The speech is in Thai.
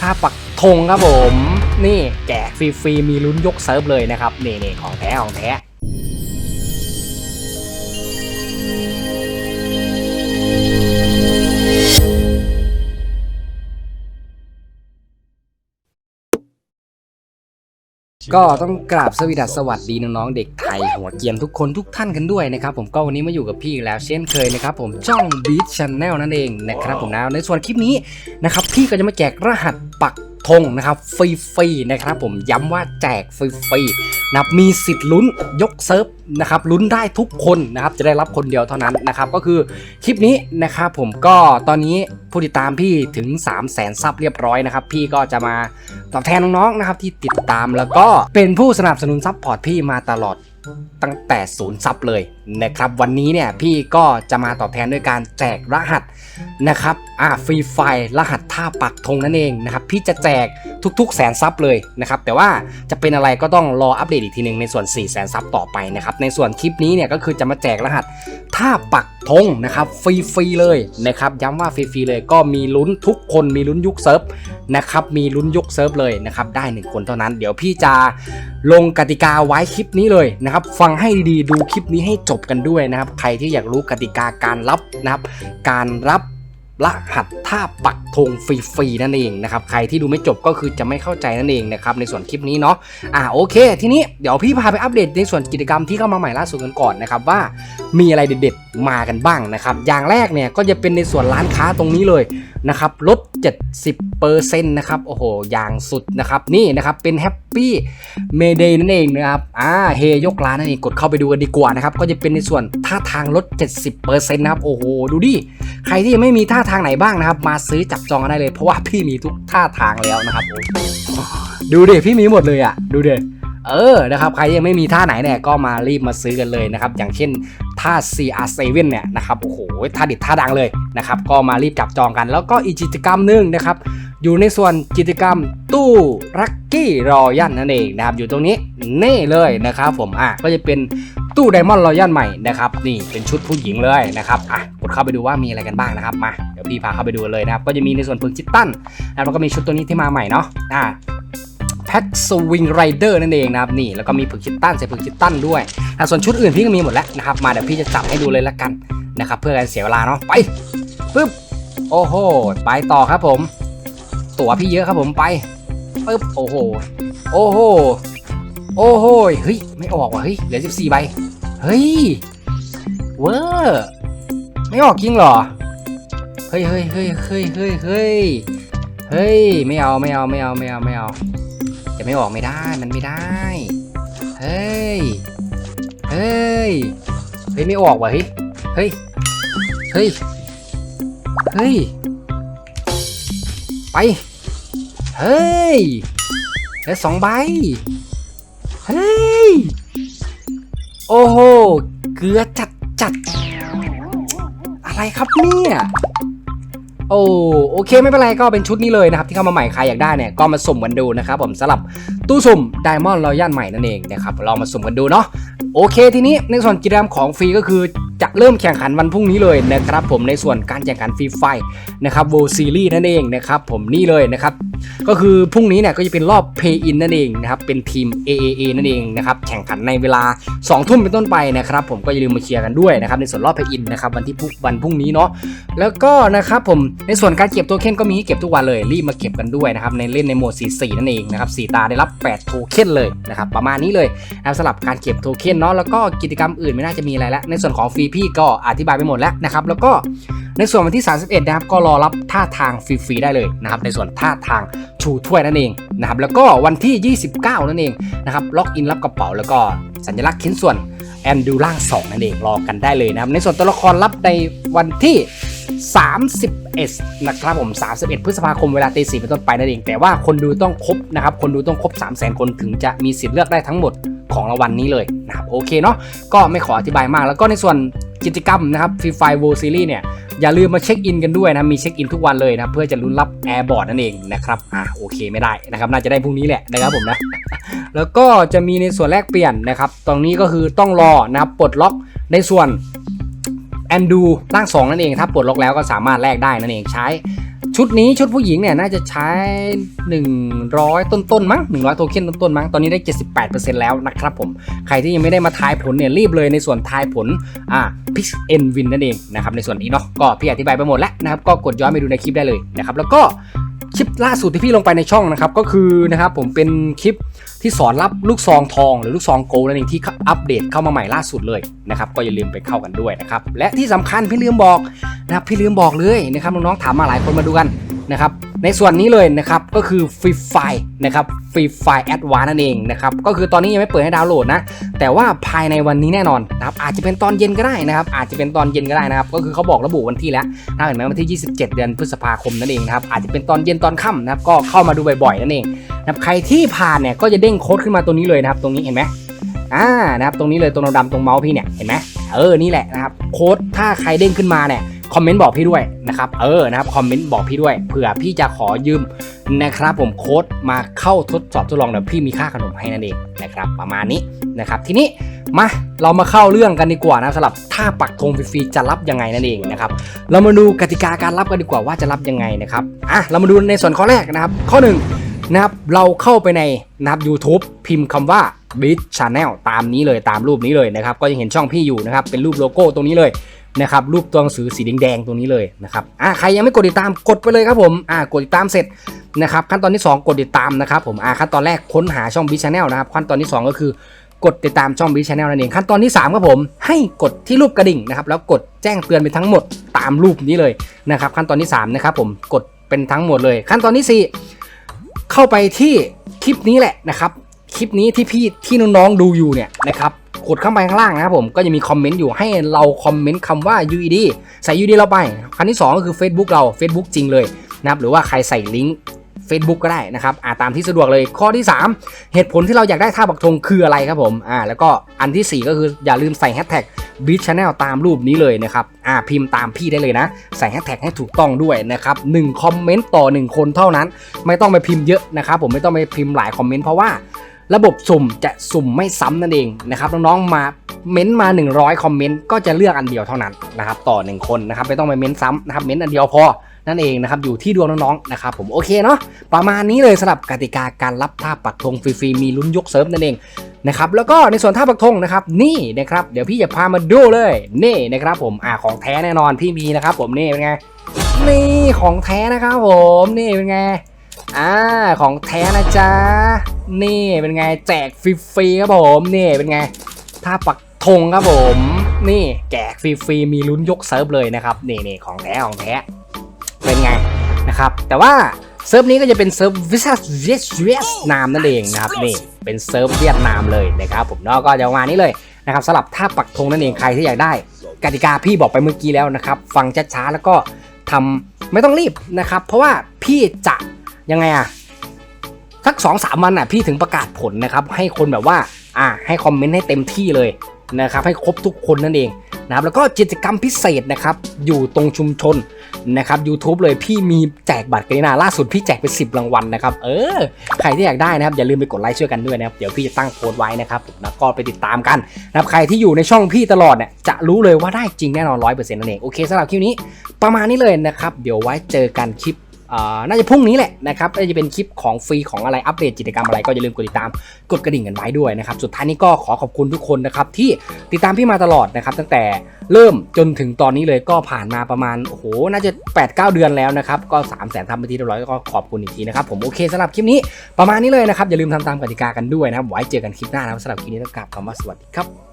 ถ้าปักธงครับผม นี่แจกฟรีๆมีลุ้นยกเซิร์ฟเลยนะครับ นี่นี่ของแท้ของแท้ ก็ต้องกราบสวสดัสสวัสดีน้องๆเด็กไทยหัวเกรียนทุกคนทุกท่านกันด้วยนะครับผมก็วันนี้มาอยู่กับพี่อีกแล้วเช่นเคยนะครับผมช่อง Beat Channel นั่นเองนะครับผมนะในส่วนคลิปนี้นะครับพี่ก็จะมาแจกรหัสปักธงนะครับฟรีๆนะครับผมย้ำว่าแจกฟรีๆนะครับมีสิทธิ์ลุ้นยกเซิร์ฟนะครับลุ้นได้ทุกคนนะครับจะได้รับคนเดียวเท่านั้นนะครับก็คือคลิปนี้นะครับผมก็ตอนนี้ผู้ติดตามพี่ถึง 3 0 0แสนซับเรียบร้อยนะครับพี่ก็จะมาตอบแทนน้องๆนะครับที่ติดตามแล้วก็เป็นผู้สนับสนุนซัพพอร์ตพี่มาตลอดตั้งแต่ศูนย์ซับเลยนะครับวันนี้เนี่ยพี่ก็จะมาตอบแทนด้วยการแจกรหัสนะครับอ่าฟรีไฟรหัสท่าปักธงนั่นเองนะครับพี่จะแจกทุกๆแสนซับเลยนะครับแต่ว่าจะเป็นอะไรก็ต้องรออัปเดตอีกทีหนึ่งในส่วน4 0 0แสนซับต่อไปนะครับในส่วนคลิปนี้เนี่ยก็คือจะมาแจกรหัสท่าปักธงนะครับฟรีๆเลยนะครับย้ำว่าฟรีๆเลยก็มีลุ้นทุกคนมีลุ้นยุคเซิร์ฟนะครับมีลุ้นยกเซิร์ฟเลยนะครับได้หนึ่งคนเท่านั้น เดี๋ยวพี่จะลงกติกาไว้คลิปนี้เลยนะครับฟังให้ดีๆดูคลิปนี้ให้จจบกันด้วยนะครับ ใครที่อยากรู้กติกาการรับนะครับ การรับรหัสท่าปักธงฟรีๆนั่นเองนะครับใครที่ดูไม่จบก็คือจะไม่เข้าใจนั่นเองนะครับในส่วนคลิปนี้เนาะอ่าโอเค ทีนี้เดี๋ยวพี่พาไปอัปเดตในส่วนกิจกรรมที่เข้ามาใหม่ล่าสุดกันก่อนนะครับว่า มีอะไรเด็ดๆมากันบ้างนะครับ อย่างแรกเนี่ยก็จะเป็นในส่วนร้านค้าตรงนี้เลยนะครับลด 70%นะครับโอ้โห อย่างสุดนะครับนี่นะครับเป็นแฮปปี้เมเดย์นั่นเองนะครับอ่าเฮยกร้านนั่นเองกดเข้าไปดูกันดีกว่านะครับก็จะเป็นในส่วนท่าทางลด 70%นะครับโอ้โหดูดิใครที่ยังไม่มีท่าทางไหนบ้างนะครับ มาซื้อจับจองกันได้เลยเพราะว่าพี่มีทุกท่าทางแล้วนะครับดูดิพี่มีหมดเลยอะดูดิ เออนะครับใครยังไม่มีท่าไหนเนี่ยก็มารีบมาซื้อกันเลยนะครับอย่างเช่นท่า CR7 เนี่ยนะครับโอ้โหท่าด็ดท่าดังเลยนะครับก็มารีบจับจองกัน แล้วก็อีกกิจกรรมหนึ่งนะครับอยู่ในส่วนกิจกรรมตู้รักกี้รอยันนั่นเองนะครับอยู่ตรงนี้นี่เลยนะครับผมอะก็จะเป็นตู้ไดมอนด์รอยันใหม่นะครับนี่เป็นชุดผู้หญิงเลยนะครับอะกดเข้าไปดูว่ามีอะไรกันบ้างนะครับมาเดี๋ยวพี่พาเข้าไปดูเลยนะครับก็จะมีในส่วนพึงจิตตันแล้วก็มีชุดตัวนี้ที่มาใหม่เนาะอะ แพทสวิงไรเดอร์นั่นเองนะครับนี่แล้วก็มีผึกคิตตันใส่ผึกคิตตันด้วยอะส่วนชุดอื่นพี่ก็มีหมดแล้วนะครับมาเดี๋ยวพี่จะจับให้ดูเลยละกันนะครับเพื่อการเสียเวลาเนาะไปปึ๊บโอ้โหไปต่อครับผม ตั๋วพี่เยอะครับผมไปปึ๊บโอ้โหโอ้โหโอ้โหเฮ้ยไม่ออกว่ะเฮ้ยเหลือ14ใบเฮ้ยเวอร์ไม่ออกจริงเหรอเฮ้ยเฮ้ยเฮ้ยเฮ้ยเฮ้ยเฮ้ยเฮ้ยไม่เอาไม่เอาไม่เอาไม่เอาไม่เอา จะไม่ออกไม่ได้มันไม่ได้ เฮ้ย เฮ้ย เฮ้ยไม่ออกว่ะเฮ้ย เฮ้ย เฮ้ย เฮ้ย ไป เฮ้ยเหลือสองใบ เฮ้ย โอ้โห เกลือจัดจัด อะไรครับเนี่ย โอ้โอเคไม่เป็นไรก็เป็นชุดนี้เลยนะครับที่เข้ามาใหม่ใครอยากได้เนี่ยก็มาสุ่มกันดูนะครับผมสำหรับตู้สุ่ม Diamond Royal ใหม่นั่นเองนะครับลองมาสุ่มกันดูเนาะโอเคทีนี้ในส่วนกิจกรรมของฟรีก็คือจะเริ่มแข่งขันวันพรุ่งนี้เลยนะครับผมในส่วนการแข่งขันฟรีไฟนะครับโวซีรีส์นั่นเองนะครับผมนี่เลยนะครับ ก็คือพรุ่งนี้เนี่ยก็จะเป็นรอบ Pay In นั่นเองนะครับเป็นทีม AAA นั่นเองนะครับแข่งขันในเวลา 2 ทุ่มเป็นต้นไปนะครับผมก็อย่าลืมมาเชียร์กันด้วยนะครับในส่วนรอบ Pay In นะครับวันที่พุ่งวันพรุ่งนี้เนาะแล้วก็นะครับผมในส่วนการเก็บโทเค็นก็มีให้เก็บทุกวันเลยรีบมาเก็บกันด้วยนะครับในเล่นในโหมด44นั่นเองนะครับ4ตาได้รับ 8 โทเค็นเลยนะครับประมาณนี้เลยนะครับสำหรับการเก็บโทเค็นเนาะแล้วก็กิจกรรมอื่นไม่น่าจะมีอะไรแล้วในส่วนของฟรีพี่ก็อธิบายไปหมดแล้วนะครับแล้วก็ ในส่วนวันที่ 31 นะครับ ก็รอรับท่าทางฟรีๆได้เลยนะครับ ในส่วนท่าทางชูถ้วยนั่นเองนะครับ แล้วก็วันที่ 29 นั่นเองนะครับ ล็อกอินรับกระเป๋าแล้วก็สัญลักษณ์ชิ้นส่วนแอนดูล่าง 2 นั่นเอง รอกันได้เลยนะครับ ในส่วนตัวละครรับในวันที่ 31 นะครับผม 31 พฤษภาคมเวลาตีสี่เป็นต้นไปนั่นเอง แต่ว่าคนดูต้องครบนะครับ คนดูต้องครบ 3 0 0 0 0 0คนถึงจะมีสิทธิ์เลือกได้ทั้งหมดของรางวัลนนี้เลยนะครับ โอเคเนาะ ก็ไม่ขออธิบายมาก แล้วก็ในส่วนกิจกรรมนะครับฟรีไฟโวซีรีส์เนี่ย อย่าลืมมาเช็คอินกันด้วยนะมีเช็คอินทุกวันเลยนะเพื่อจะลุ้นรับแอร์บอร์ดนั่นเองนะครับอ่าโอเคไม่ได้นะครับน่าจะได้พรุ่งนี้แหละนะครับผมนะแล้วก็จะมีในส่วนแลกเปลี่ยนนะครับตรงนี้ก็คือต้องรอนะครับปลดล็อกในส่วนแอนดูร่าง2นั่นเองถ้าปลดล็อกแล้วก็สามารถแลกได้นั่นเองใช้ ชุดนี้ชุดผู้หญิงเนี่ยน่าจะใช้ 100 ต้นๆมั้ง100 โทเค็นต้นๆมั้งตอนนี้ได้ 78%แล้วนะครับผม ใครที่ยังไม่ได้มาทายผลเนี่ยรีบเลยในส่วนทายผลอ่าพิกเอ็นวินนั่นเองนะครับในส่วนนี้เนาะก็พี่อธิบายไปหมดแล้วนะครับก็กดย้อนไปดูในคลิปได้เลยนะครับแล้วก็ คลิปล่าสุดที่พี่ลงไปในช่องนะครับก็คือนะครับผมเป็นคลิปที่สอนรับลูกซองทอง หรือลูกซองโกลนั่นเองที่อัปเดตเข้ามาใหม่ล่าสุดเลยนะครับก็อย่าลืมไปเข้ากันด้วยนะครับและที่สำคัญพี่ลืมบอกนะครับพี่ลืมบอกเลยนะครับน้องๆถามมาหลายคนมาดูกัน นะครับ ในส่วนนี้เลยนะครับก็คือฟรีไฟนะครับฟรีไฟแอดวานนั่นเองนะครับก็คือตอนนี้ยังไม่เปิดให้ดาวน์โหลดนะแต่ว่าภายในวันนี้แน่นอนนะครับอาจจะเป็นตอนเย็นก็ได้นะครับอาจจะเป็นตอนเย็นก็ได้นะครับก็คือเขาบอกระบุวันที่แล้วนะเห็นไหมวันที่ 27 เดือนพฤษภาคมนั่นเองนะครับอาจจะเป็นตอนเย็นตอนค่ำนะครับก็เข้ามาดูบ่อยๆนั่นเองนะครับใครที่ผ่านเนี่ยก็จะเด้งโค้ดขึ้นมาตัวนี้เลยนะครับตรงนี้เห็นไหมอ่านะครับตรงนี้เลยตรงดำๆตรงเมาส์พี่เนี่ยเห็นไหมเออนี่แหละนะครับโค้ดถ้าใครเด้งขึ้นมาเนี่ย คอมเมนต์บอกพี่ด้วยนะครับเออนะครับคอมเมนต์บอกพี่ด้วยเผื่อพี่จะขอยืมนะครับผมโค้ดมาเข้าทดสอบทดลองเดี๋ยวพี่มีค่าขนมให้นั่นเองนะครับประมาณนี้นะครับทีนี้มาเรามาเข้าเรื่องกันดีกว่านะสำหรับถ้าปักธงฟรีๆจะรับยังไงนั่นเองนะครับเรามาดูกติกาการรับกันดีกว่าว่าจะรับยังไงนะครับอะเรามาดูในส่วนข้อแรกนะครับ ข้อหนึ่งนะครับเราเข้าไปในนะครับ YouTube พิมพ์คำว่า b i t Channel ตามนี้เลยตามรูปนี้เลยนะครับ ก็ยังเห็นช่องพี่อยู่นะครับ เป็นรูปโลโก้ตรงนี้เลย นะครับรูปตัวหนังสือสีแดงๆตรงนี้เลยนะครับอะใครยังไม่กดติดตามกดไปเลยครับผมอะกดติดตามเสร็จนะครับขั้นตอนที่ 2 กดติดตามนะครับผมอะขั้นตอนแรกค้นหาช่อง b i t Channel นะครับขั้นตอนที่ 2 ก็คือกดติดตามช่องบีชแนลนั่นเองขั้นตอนที่3ครับผมให้กดที่รูปกระดิ่งนะครับแล้วกดแจ้งเตือนไปทั้งหมดตามรูปนี้เลยนะครับขั้นตอนที่3นะครับผมกดเป็นทั้งหมดเลย ขั้นตอนที่ 4 เข้าไปที่คลิปนี้แหละนะครับคลิปนี้ที่พี่ที่น้องๆดูอยู่เนี่ยนะครับ กดเข้าไปข้างล่างนะครับผมก็จะมีคอมเมนต์อยู่ให้เราคอมเมนต์คำว่า UED ใส่ UED เราไปขั้นที่ 2 ก็คือ Facebook เรา Facebook จริงเลยนะครับหรือว่าใครใส่ลิงก์ Facebook ก็ได้นะครับอ่าตามที่สะดวกเลยข้อที่ 3 เหตุผลที่เราอยากได้ท่าปักธงคืออะไรครับผมอ่าแล้วก็อันทีสี่4 ก็คืออย่าลืมใส่แฮชแท็ก b e a t Channel ตามรูปนี้เลยนะครับอ่าพิมพ์ตามพี่ได้เลยนะ ใส่แฮชแท็กให้ถูกต้องด้วยนะครับหนึ่งคอมเมนต์ต่อ 1 คนเท่านั้น ไม่ต้องไปพิมพ์เยอะนะครับผมไม่ต้องไปพิมพ์หลายคอมเมนต์เพราะว่า ระบบสุ่มจะสุ่มไม่ซ้ำนั่นเองนะครับน้องๆมาเม้นต์มา 100 คอมเมนต์ก็จะเลือกอันเดียวเท่านั้นนะครับต่อ 1 คนนะครับไม่ต้องไปเม้นต์ซ้ำนะครับเม้นต์อันเดียวพอนั่นเองนะครับอยู่ที่ดวงน้องๆนะครับผมโอเคเนาะประมาณนี้เลยสำหรับกติกาการรับท่าปักธงฟรีๆมีลุ้นยกเซิร์ฟนั่นเองนะครับแล้วก็ในส่วนท่าปักธงนะครับนี่นะครับเดี๋ยวพี่จะพามาดูเลยนี่นะครับผมอ่าของแท้แน่นอนพี่มีนะครับผมนี่เป็นไงนี่ของแท้นะครับผมนี่เป็นไง อ่าของแท้นะจ๊ะ นี่เป็นไงแจกฟรีๆครับผมนี่เป็นไงท่าปักธงครับผม นี่แจกฟรีๆมีลุ้นยกเซิร์ฟเลยนะครับนี่นี่ของแท้ของแท้เป็นไงนะครับ แต่ว่าเซิร์ฟนี้ก็จะเป็นเซิร์ฟวิสเวียดนามนั่นเองนะครับนี่เป็นเซิร์ฟเวียดนามเลยนะครับผมเนาะก็จะประมาณนี้เลยนะครับสำหรับท่าปักธงนั่นเองใครที่อยากได้กติกาพี่บอกไปเมื่อกี้แล้วนะครับ ฟังช้าๆแล้วก็ทำไม่ต้องรีบนะครับ เพราะว่าพี่จะ ยังไงอะสักสองสามวันอะพี่ถึงประกาศผลนะครับ ให้คนแบบว่า อ่า ให้คอมเมนต์ให้เต็มที่เลยนะครับ ให้ครบทุกคนนั่นเองนะครับ แล้วก็กิจกรรมพิเศษนะครับ อยู่ตรงชุมชนนะครับ YouTube เลยพี่มีแจกบัตรกันน่ะล่าสุดพี่แจกไป 10 รางวัลนะครับ เออ ใครที่อยากได้นะครับ อย่าลืมไปกดไลค์ช่วยกันด้วยนะครับ เดี๋ยวพี่จะตั้งโพสต์ไว้นะครับผมนะก็ไปติดตามกันนะครับ ใครที่อยู่ในช่องพี่ตลอดเนี่ยจะรู้เลยว่าได้จริงแน่นอน100%นั่นเอง โอเคสำหรับคลิปนี้ ประมาณนี้เลยนะครับ เดี๋ยวไว้เจอกันคลิป น่าจะพรุ่งนี้แหละนะครับน่าจะเป็นคลิปของฟรีของอะไรอัปเดตกิจกรรมอะไรก็อย่าลืมกดติดตามกดกระดิ่งกันไว้ด้วยนะครับสุดท้ายนี้ก็ขอขอบคุณทุกคนนะครับที่ติดตามพี่มาตลอดนะครับตั้งแต่เริ่มจนถึงตอนนี้เลยก็ผ่านมาประมาณโอ้โหน่าจะ 8-9 เดือนแล้วนะครับก็3 0 0 0 0 0ทำไปทีเรียบร้อยก็ขอบคุณอีกทีนะครับผมโอเคสำหรับคลิปนี้ประมาณนี้เลยนะครับอย่าลืมทำตามกติกากันด้วยนะครับไว้เจอกันคลิปหน้านะครับสำหรับคลิปนี้ต้องกลับคำว่าสวัสดีครับ